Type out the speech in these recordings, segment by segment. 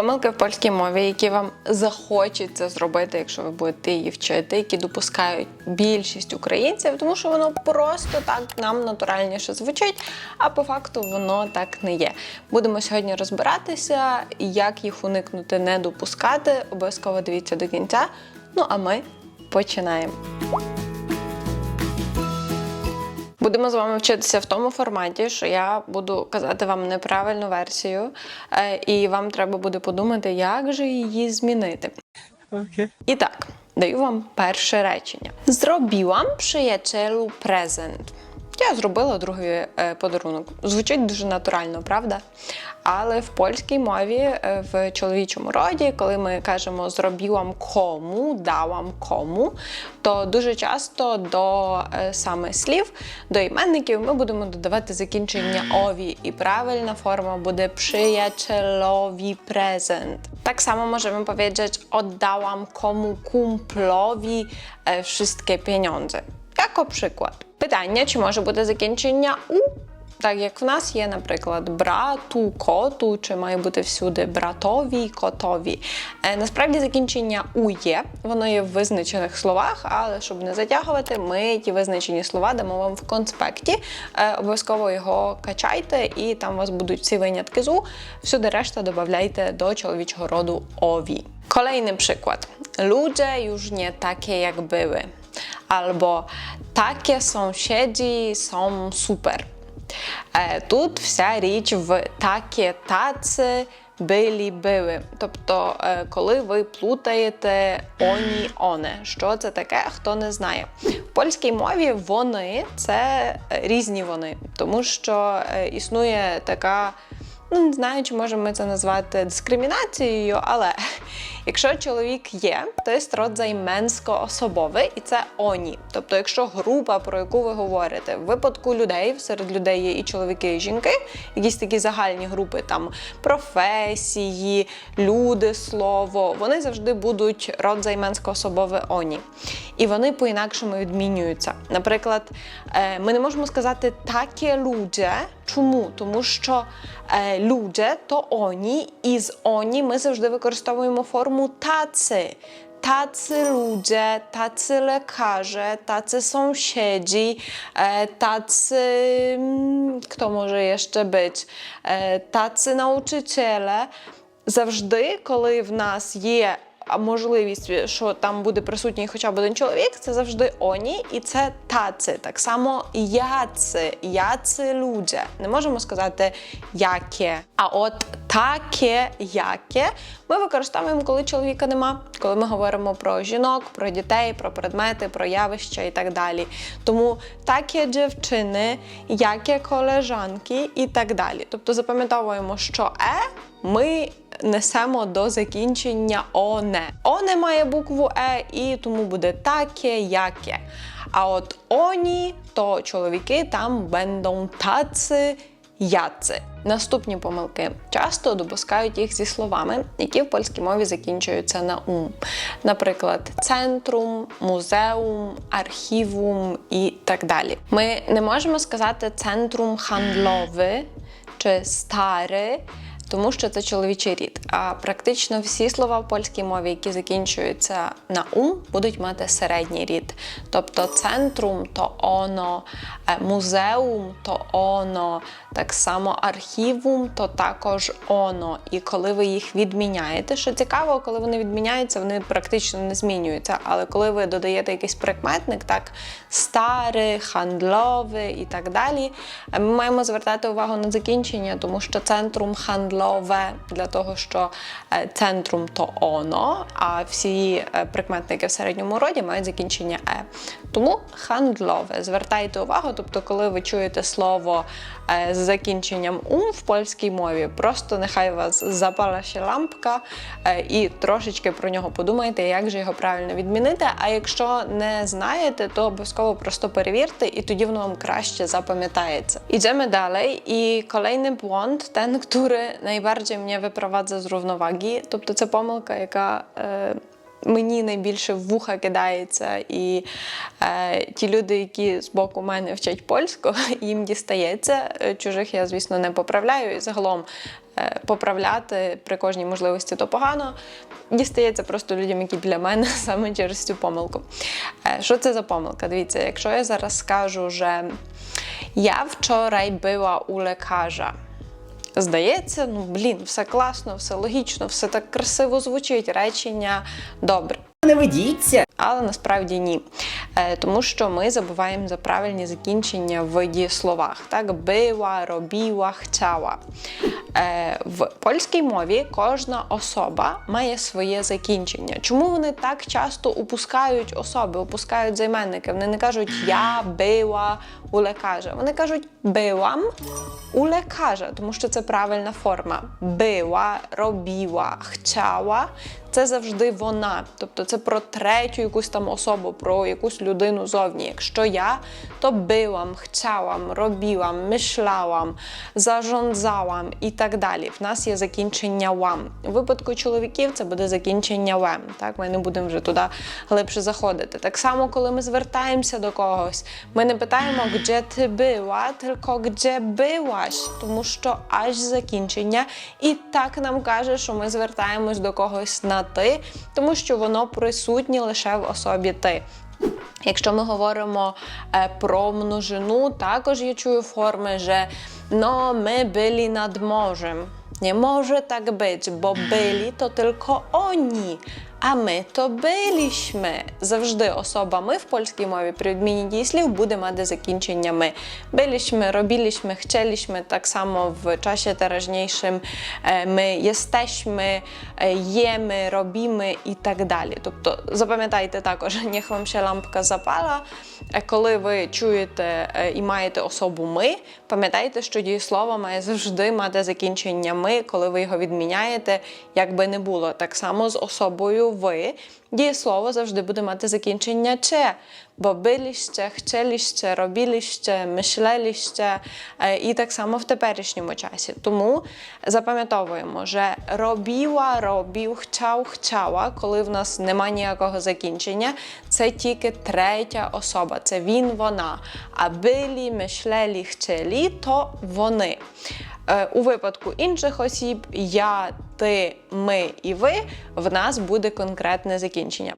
Помилки в польській мові, які вам захочеться зробити, якщо ви будете її вчити, які допускають більшість українців, тому що воно просто так нам натуральніше звучить, а по факту воно так не є. Будемо сьогодні розбиратися, як їх уникнути, не допускати. Обов'язково дивіться до кінця. Ну а ми починаємо. Будемо з вами вчитися в тому форматі, що я буду казати вам неправильну версію, е, і вам треба буде подумати, як же її змінити. Okay. І так, даю вам перше речення. Зробіłam przyjacielu презент. Я зробила другий е, подарунок. Звучить дуже натурально, правда? Але в польській мові, е, в чоловічому роді, коли ми кажемо зробіłam кому, дałam кому, то дуже часто до е, саме слів, до іменників ми будемо додавати закінчення ові, і правильна форма буде przyjacielowi презент. Tak samo możemy powiedzieć oddałam komu kumplowi e, wszystkie pieniądze. Jako przykład. Pytanie, czy może бути закінчення у? Так як в нас є, наприклад, брату, коту, чи має бути всюди братові, котові. Е, насправді закінчення у є, воно є в визначених словах, але щоб не затягувати, ми ті визначені слова дамо вам в конспекті. Е, обов'язково його качайте, і там у вас будуть всі винятки з у. Всюди решта додавайте до чоловічого роду ові. Kolejny przykład. Ludzie już nie takie jak były. Albo takie sąsiedzi są super. Е, Тут вся річ в такі, таці, билі, били. Тобто, е, коли ви плутаєте оні, оне. Що це таке, хто не знає. В польській мові вони це різні вони, тому що е, існує така. Ну, не знаю, чи можемо ми це назвати дискримінацією, але якщо чоловік є, то є родзай менсько-особовий, і це оні. Тобто, якщо група, про яку ви говорите, в випадку людей, серед людей є і чоловіки, і жінки, якісь такі загальні групи, там професії, люди, слово, вони завжди будуть родзай менсько-особове оні. І вони по-інакшому відмінюються. Наприклад, е, ми не можемо сказати таке людже. Чому? Тому що е, людже то оні, і з оні ми завжди використовуємо форму таці. Tacy ludzie, tacy lekarze, tacy sąsiedzi, e, tacy. mm, Kto może jeszcze być? E, Tacy nauczyciele. Завжди, коли в нас є а, можливість, що там буде присутній хоча б один чоловік, це завжди оні, і це таці. Так само яци, яци люде. Не можемо сказати яке. А от таке, яке ми використовуємо, коли чоловіка нема, коли ми говоримо про жінок, про дітей, про предмети, про явища і так далі. Тому таке дівчини, яке колежанки і так далі. Тобто запам'ятовуємо, що е ми несемо до закінчення оне. Оне має букву е, і тому буде таке, яке. А от оні, то чоловіки там бендон таці, яци. Наступні помилки часто допускають їх зі словами, які в польській мові закінчуються на ум. Наприклад, центрум, музеум, архівум і так далі. Ми не можемо сказати центрум хандлове чи старе. Тому що це чоловічий рід. А практично всі слова в польській мові, які закінчуються на ум, будуть мати середній рід. Тобто центрум то оно, е, музеум то оно, так само архівум то також оно. І коли ви їх відміняєте, що цікаво, коли вони відміняються, вони практично не змінюються. Але коли ви додаєте якийсь прикметник, так старий, хандловий і так далі, е, ми маємо звертати увагу на закінчення, тому що центрум хандлове для того, що е, центрум то оно, а всі е, прикметники в середньому роді мають закінчення е. Тому хандлове. Звертайте увагу, тобто, коли ви чуєте слово е, з закінченням ум в польській мові, просто нехай вас запала ще лампка і трошечки про нього подумайте, як же його правильно відмінити. А якщо не знаєте, то обов'язково просто перевірте, і тоді воно вам краще запам'ятається. Dalej i kolejny błąd, ten, który najbardziej mnie wyprowadza z równowagi, тобто це помилка, яка е, мені найбільше в вуха кидається, і е, ті люди, які з боку мене вчать польську, їм дістається. Е, Чужих я, звісно, не поправляю. І загалом е, поправляти при кожній можливості, то погано. Дістається просто людям, які для мене саме через цю помилку. Е, Що це за помилка? Дивіться, якщо я зараз скажу, що я вчора була у лекаря. Здається, ну блін, все класно, все логічно, все так красиво звучить, речення добре. Не ведіться. Але насправді ні. Е, тому що ми забуваємо за правильні закінчення в дієсловах. Так, била, робила, chciała. Е, в польській мові кожна особа має своє закінчення. Чому вони так часто упускають особи, упускають займенники? Вони не кажуть я била у лекаря. Вони кажуть byłam у лекаря, тому що це правильна форма. Била, робила, chciała це завжди вона. Тобто це про третю якусь там особу, про якусь людину зовні. Якщо я, то byłam, chciałam, robiłam, myślałam, zarządzałam і так далі. В нас є закінчення łam. У випадку чоловіків це буде закінчення лем. Так, ми не будемо вже туди глибше заходити. Так само, коли ми звертаємося до когось, ми не питаємо, де ти була, тільки де byłaś, тому що аж закінчення. І так нам каже, що ми звертаємось до когось на ти, тому що воно присутнє лише в особі ти. Якщо ми говоримо е, про множину, також я чую форми, що no, ми були над морем. Nie może tak być, bo byli to tylko oni, а ми то byliśmy. Завжди особа ми в польській мові при відміні дієслів буде мати закінчення ми. Byliśmy, robiliśmy, chcieliśmy, так само в часі теражнішим е, ми jesteśmy, е, jemy, robimy і так далі. Тобто запам'ятайте також, niech вам ще лампка запала. Е, Коли ви чуєте і маєте особу ми, пам'ятайте, що дієслово має завжди мати закінчення ми, коли ви його відміняєте, як би не було. Так само з особою ви дієслово завжди буде мати закінчення че. Бо byliście, chcieliście, robiliście, myśleliście і так само в теперішньому часі. Тому запам'ятовуємо, що робила, робив, chciał, chciała, коли в нас немає ніякого закінчення, це тільки третя особа, це він, вона. А byli, myśleli, chcieli, то вони. Е, У випадку інших осіб я, ти, ми і ви в нас буде конкретне закінчення.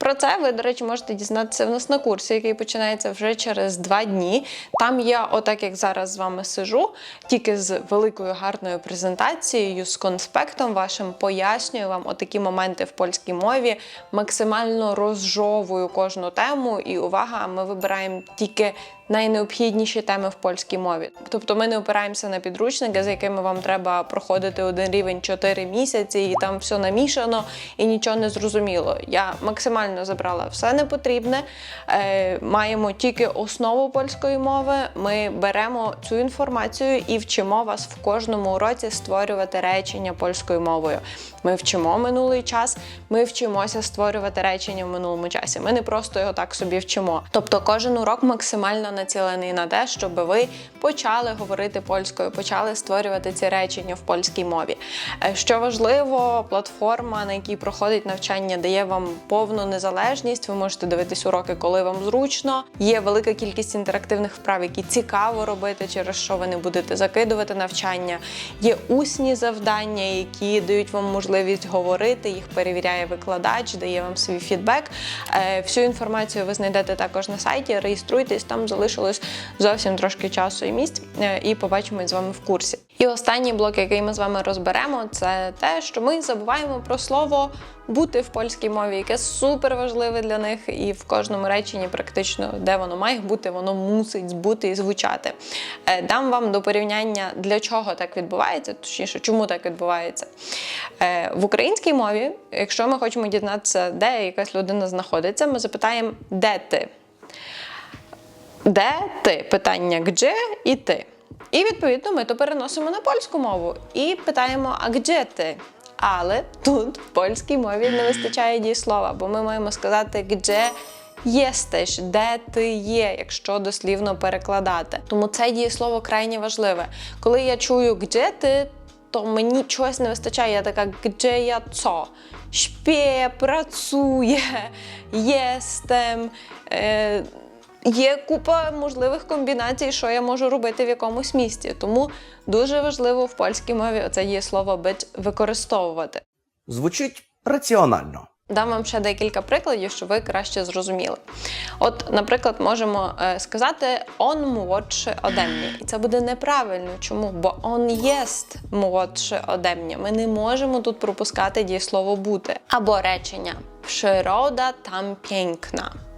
Про це ви, до речі, можете дізнатися в нас на курсі, який починається вже через два дні. Там я, отак як зараз з вами сижу, тільки з великою гарною презентацією, з конспектом вашим пояснюю вам отакі моменти в польській мові, максимально розжовую кожну тему. І увага, ми вибираємо тільки найнеобхідніші теми в польській мові. Тобто ми не опираємося на підручники, з якими вам треба проходити один рівень 4 місяці, і там все намішано і нічого не зрозуміло. Я максимально забрала все непотрібне. Е, маємо тільки основу польської мови. Ми беремо цю інформацію і вчимо вас в кожному уроці створювати речення польською мовою. Ми вчимо минулий час, ми вчимося створювати речення в минулому часі. Ми не просто його так собі вчимо. Тобто кожен урок максимально націлений на те, щоб ви почали говорити польською, почали створювати ці речення в польській мові. Е, Що важливо, платформа, на якій проходить навчання, дає вам повну незалежність. Ви можете дивитись уроки, коли вам зручно. Є велика кількість інтерактивних вправ, які цікаво робити, через що ви не будете закидувати навчання. Є усні завдання, які дають вам можливість говорити. Їх перевіряє викладач, дає вам свій фідбек. Е, Всю інформацію ви знайдете також на сайті. Реєструйтесь, там залишилось зовсім трошки часу і місць, е, і побачимось з вами в курсі. І останній блок, який ми з вами розберемо, це те, що ми забуваємо про слово бути в польській мові, яке супер важливе для них, і в кожному реченні, практично, де воно має бути, воно мусить бути і звучати. Е, Дам вам до порівняння, для чого так відбувається, точніше, чому так відбувається. Е, В українській мові, якщо ми хочемо дізнатися, де якась людина знаходиться, ми запитаємо, де ти. Де ти? Питання «где» і ти. І відповідно ми то переносимо на польську мову і питаємо А где ти? Але тут в польській мові не вистачає дієслова, бо ми маємо сказати «где єстеш», де ти є, якщо дослівно перекладати. Тому це дієслово крайне важливе. Коли я чую «где ти, то мені чогось не вистачає. Я така «где я co?» Śpię, pracuję, jestem. Е, Є купа можливих комбінацій, що я можу робити в якомусь місті. Тому дуже важливо в польській мові оце є слово бить використовувати. Звучить раціонально. Дам вам ще декілька прикладів, щоб ви краще зрозуміли. От, наприклад, можемо е, сказати он ode mnie. І це буде неправильно. Чому? Бо он єст ode mnie. Ми не можемо тут пропускати дієслово бути. Або речення Przyroda там piękna.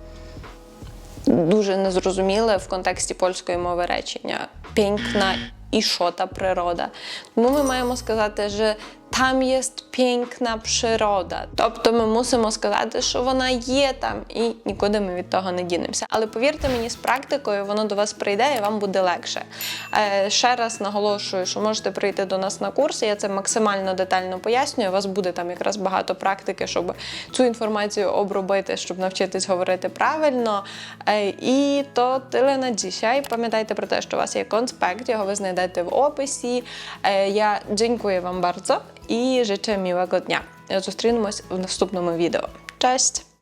Дуже незрозуміле в контексті польської мови речення. Пінкна і шота природа. Тому ми маємо сказати, що там є piękna природа. Тобто ми мусимо сказати, що вона є там, і нікуди ми від того не дінемося. Але повірте мені, з практикою воно до вас прийде і вам буде легше. Е, ще раз наголошую, що можете прийти до нас на курси. Я це максимально детально пояснюю. У вас буде там якраз багато практики, щоб цю інформацію обробити, щоб навчитись говорити правильно. Е, і то тyle на dzisiaj. Пам'ятайте про те, що у вас є конспект, його ви знайдете в описі. Е, Я дякую вам bardzo і życzę miłego dnia. Зустрінемось в наступному відео. Cześć!